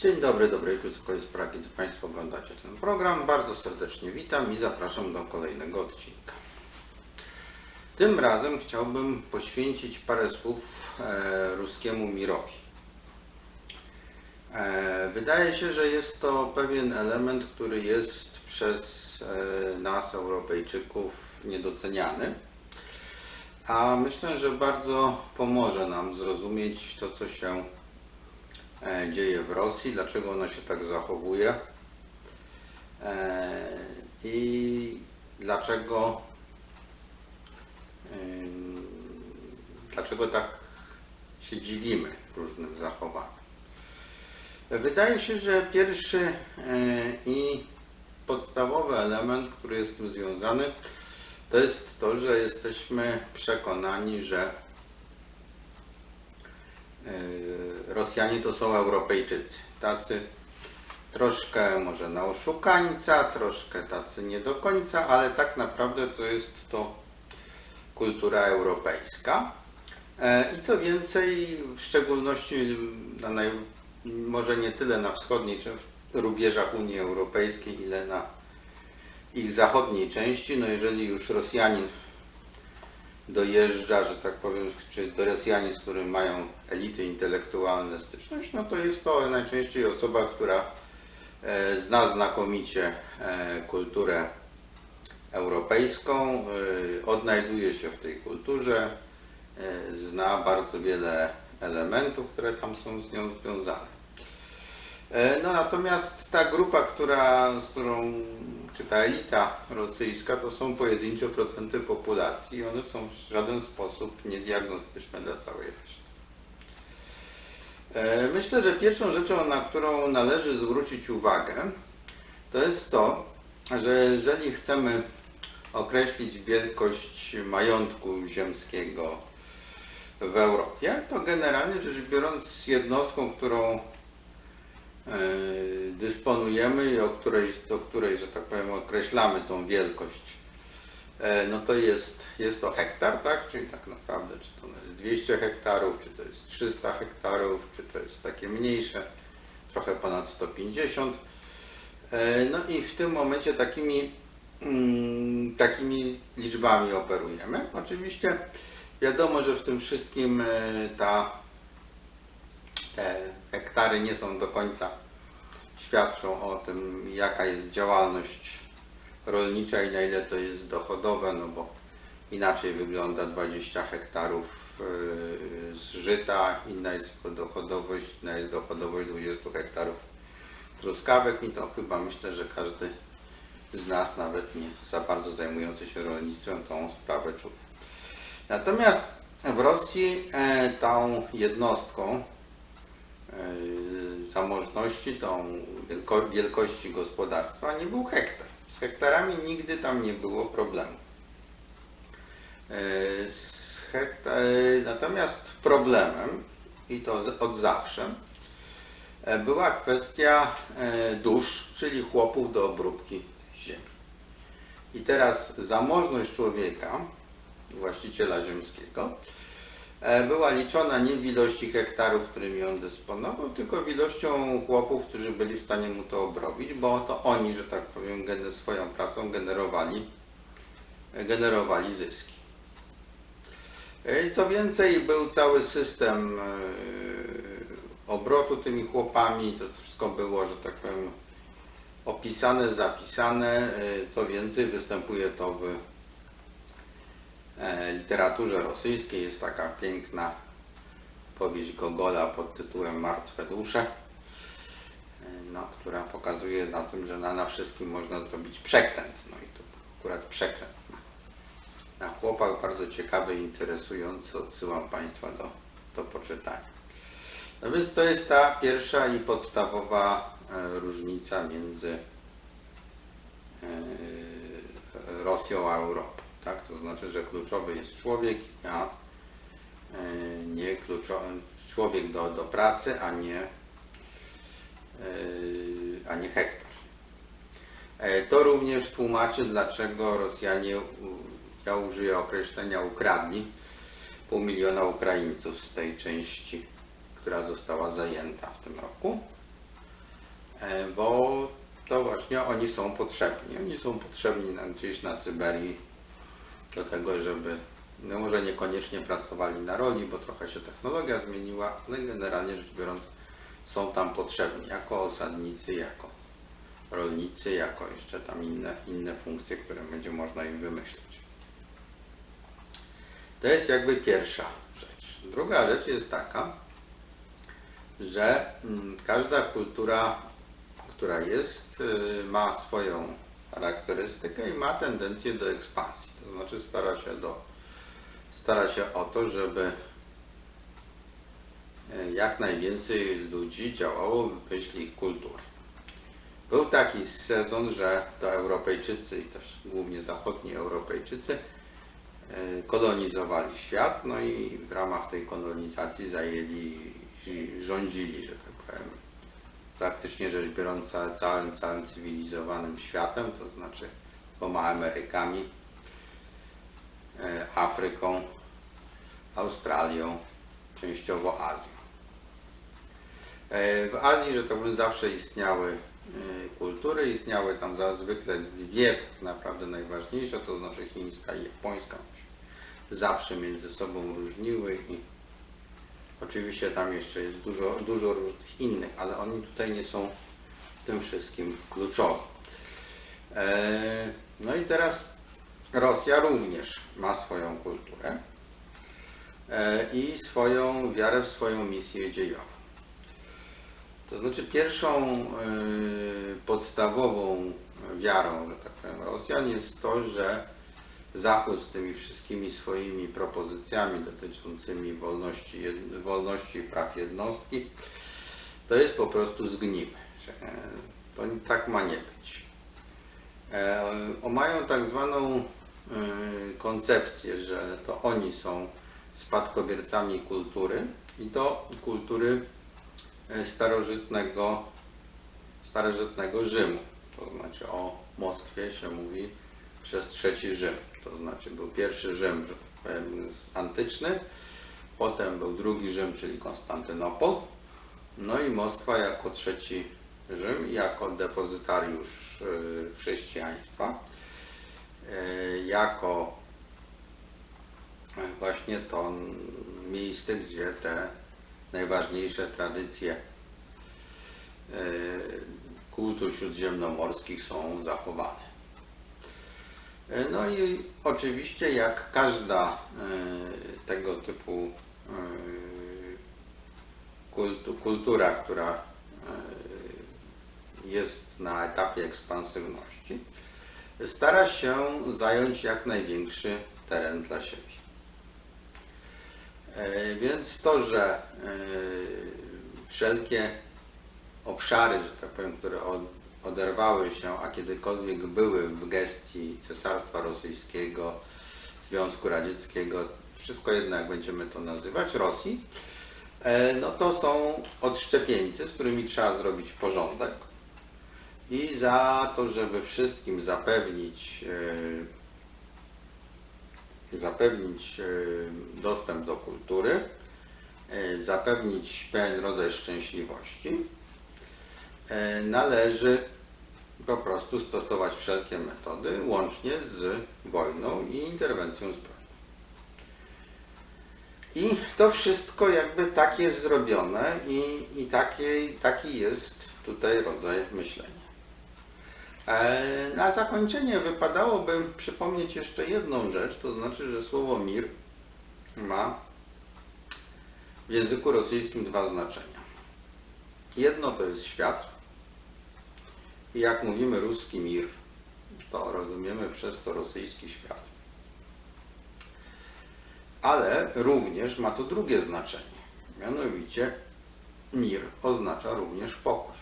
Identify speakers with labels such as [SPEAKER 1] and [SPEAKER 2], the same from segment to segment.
[SPEAKER 1] Dzień dobry, dobry wieczór, z pora, kiedy Państwo oglądacie ten program. Bardzo serdecznie witam i zapraszam do kolejnego odcinka. Tym razem chciałbym poświęcić parę słów e, ruskiemu mirowi. E, wydaje się, że jest to pewien element, który jest przez e, nas, Europejczyków, niedoceniany. A myślę, że bardzo pomoże nam zrozumieć to, co się dzieje w Rosji, dlaczego ona się tak zachowuje e, i dlaczego, ym, dlaczego tak się dziwimy różnym zachowaniom. Wydaje się, że pierwszy e, i podstawowy element, który jest z tym związany, to jest to, że jesteśmy przekonani, że e, Rosjanie to są Europejczycy. Tacy troszkę może na oszukańca, troszkę tacy nie do końca, ale tak naprawdę to jest to kultura europejska. E, I co więcej, w szczególności na naj, może nie tyle na wschodniej czy rubieżach Unii Europejskiej, ile na ich zachodniej części, no jeżeli już Rosjanin dojeżdża, że tak powiem, czy do Rosjanin, z którym mają elity intelektualne styczność, no to jest to najczęściej osoba, która e, zna znakomicie e, kulturę europejską, e, odnajduje się w tej kulturze, zna bardzo wiele elementów, które tam są z nią związane. No natomiast ta grupa, która, z którą, czy ta elita rosyjska, to są pojedyncze procenty populacji i one są w żaden sposób niediagnostyczne dla całej reszty. E, Myślę, że pierwszą rzeczą, na którą należy zwrócić uwagę, to jest to, że jeżeli chcemy określić wielkość majątku ziemskiego w Europie, to generalnie rzecz biorąc jednostką, którą dysponujemy i o której, do której, że tak powiem, określamy tą wielkość, e, no to jest, jest to hektar, tak? Czyli tak naprawdę, czy to jest 200 hektarów, czy to jest 300 hektarów, czy to jest takie mniejsze, trochę ponad 150. E, No i w tym momencie takimi, mm, takimi liczbami operujemy. Oczywiście wiadomo, że w tym wszystkim e, ta, te hektary nie są do końca świadczą o tym, jaka jest działalność rolnicza i na ile to jest dochodowe, no bo inaczej wygląda 20 hektarów e, z żyta, inna jest dochodowość, inna jest dochodowość 20 hektarów truskawek i to chyba myślę, że każdy z nas, nawet nie za bardzo zajmujący się rolnictwem, tą sprawę czuł. Natomiast w Rosji e, tą jednostką zamożności, tą wielko, wielkości gospodarstwa nie był hektar. Z hektarami nigdy tam nie było problemu. E, z hekta, e, natomiast problemem, i to od zawsze, e, była kwestia e, dusz, czyli chłopów do obróbki ziemi. I teraz zamożność człowieka, właściciela ziemskiego, e, była liczona nie w ilości hektarów, którymi on dysponował, tylko w ilością chłopów, którzy byli w stanie mu to obrobić, bo to oni, że tak powiem, swoją pracą generowali, generowali zyski. E, Co więcej, był cały system e, obrotu tymi chłopami, to wszystko było, że tak powiem, opisane, zapisane. E, Co więcej, występuje to w e, literaturze rosyjskiej. Jest taka piękna powieść Gogola pod tytułem Martwe dusze, e, no, która pokazuje na tym, że na, na wszystkim można zrobić przekręt. No i to akurat przekręt na chłopach bardzo ciekawy interesujący. Odsyłam Państwa do, do poczytania. No więc to jest ta pierwsza i podstawowa e, różnica między e, Rosją a Europą. Tak? To znaczy, że kluczowy jest człowiek, a e, nie kluczowy, człowiek do, do pracy, a nie, e, a nie hektar. E, To również tłumaczy, dlaczego Rosjanie, ja użyję określenia ukradli, pół miliona Ukraińców z tej części, która została zajęta w tym roku. Bo to właśnie oni są potrzebni. Oni są potrzebni gdzieś na Syberii do tego, żeby no może niekoniecznie pracowali na roli, bo trochę się technologia zmieniła, ale generalnie rzecz biorąc są tam potrzebni jako osadnicy, jako rolnicy, jako jeszcze tam inne, inne funkcje, które będzie można im wymyślić. To jest jakby pierwsza rzecz. Druga rzecz jest taka, że mm, każda kultura, która jest, y, ma swoją charakterystykę i ma tendencję do ekspansji. To znaczy stara się, do, stara się o to, żeby y, jak najwięcej ludzi działało w myśl ich kultury. Był taki sezon, że to Europejczycy i też głównie zachodni Europejczycy y, kolonizowali świat, no i w ramach tej kolonizacji zajęli, rządzili, że tak powiem, praktycznie rzecz biorąc ca- całym, całym cywilizowanym światem, to znaczy dwoma Amerykami, e, Afryką, Australią, częściowo Azją. E, W Azji, że tak powiem, zawsze istniały e, kultury, istniały tam zwykle dwie tak naprawdę najważniejsze, to znaczy chińska i japońska. Zawsze między sobą różniły i Oczywiście tam jeszcze jest dużo, dużo różnych innych, ale oni tutaj nie są w tym wszystkim kluczowi. E, No i teraz Rosja również ma swoją kulturę e, i swoją wiarę w swoją misję dziejową. To znaczy pierwszą e, podstawową wiarą, że tak powiem, Rosjan jest to, że Zachód z tymi wszystkimi swoimi propozycjami dotyczącymi wolności, wolności i praw jednostki, to jest po prostu zgniły. że, e, To tak ma nie być. E, Mają tak zwaną e, koncepcję, że to oni są spadkobiercami kultury i to kultury starożytnego, starożytnego Rzymu. To znaczy o Moskwie się mówi przez trzeci Rzym. To znaczy był pierwszy Rzym, tak antyczny, potem był drugi Rzym, czyli Konstantynopol, no i Moskwa jako trzeci Rzym, jako depozytariusz y, chrześcijaństwa, y, jako y, właśnie to miejsce, gdzie te najważniejsze tradycje kultu śródziemnomorskich są zachowane. E, No i oczywiście jak każda e, tego typu e, kultu, kultura, która jest na etapie ekspansywności, stara się zająć jak największy teren dla siebie. Więc to, że wszelkie obszary, że tak powiem, które oderwały się, a kiedykolwiek były w gestii Cesarstwa Rosyjskiego, Związku Radzieckiego, wszystko jedno jak będziemy to nazywać, Rosji, e, no to są odszczepieńcy, z którymi trzeba zrobić porządek i za to, żeby wszystkim zapewnić e, zapewnić e, dostęp do kultury, zapewnić pewien rodzaj szczęśliwości, należy po prostu stosować wszelkie metody, łącznie z wojną i interwencją zbrojną. I to wszystko jakby tak jest zrobione i, i taki, taki jest tutaj rodzaj myślenia. E, Na zakończenie wypadałoby przypomnieć jeszcze jedną rzecz, to znaczy, że słowo mir ma w języku rosyjskim dwa znaczenia. Jedno to jest świat, jak mówimy ruski mir, to rozumiemy przez to rosyjski świat. Ale również ma to drugie znaczenie. Mianowicie mir oznacza również pokój.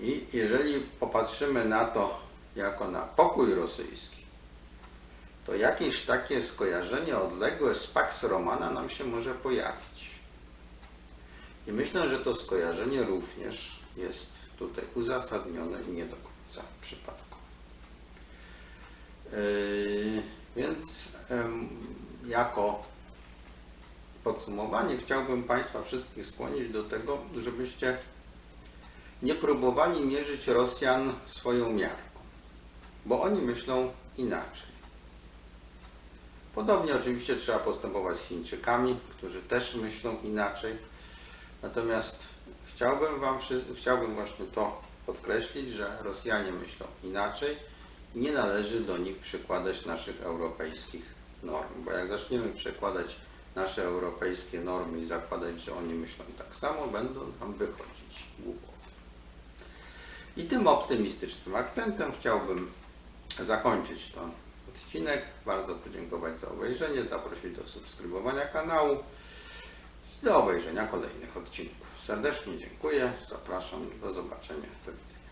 [SPEAKER 1] I jeżeli popatrzymy na to jako na pokój rosyjski, to jakieś takie skojarzenie odległe z Pax Romana nam się może pojawić. I myślę, że to skojarzenie również jest tutaj uzasadnione i nie do końca przypadkowe. Yy, Więc jako podsumowanie chciałbym Państwa wszystkich skłonić do tego, żebyście nie próbowali mierzyć Rosjan swoją miarką, bo oni myślą inaczej. Podobnie oczywiście trzeba postępować z Chińczykami, którzy też myślą inaczej. Natomiast chciałbym Wam, chciałbym właśnie to podkreślić, że Rosjanie myślą inaczej. Nie należy do nich przykładać naszych europejskich norm, bo jak zaczniemy przekładać nasze europejskie normy i zakładać, że oni myślą tak samo, będą nam wychodzić głupoty. I tym optymistycznym akcentem chciałbym zakończyć ten odcinek. Bardzo podziękować za obejrzenie, zaprosić do subskrybowania kanału do obejrzenia kolejnych odcinków. Serdecznie dziękuję, zapraszam, do zobaczenia, do widzenia.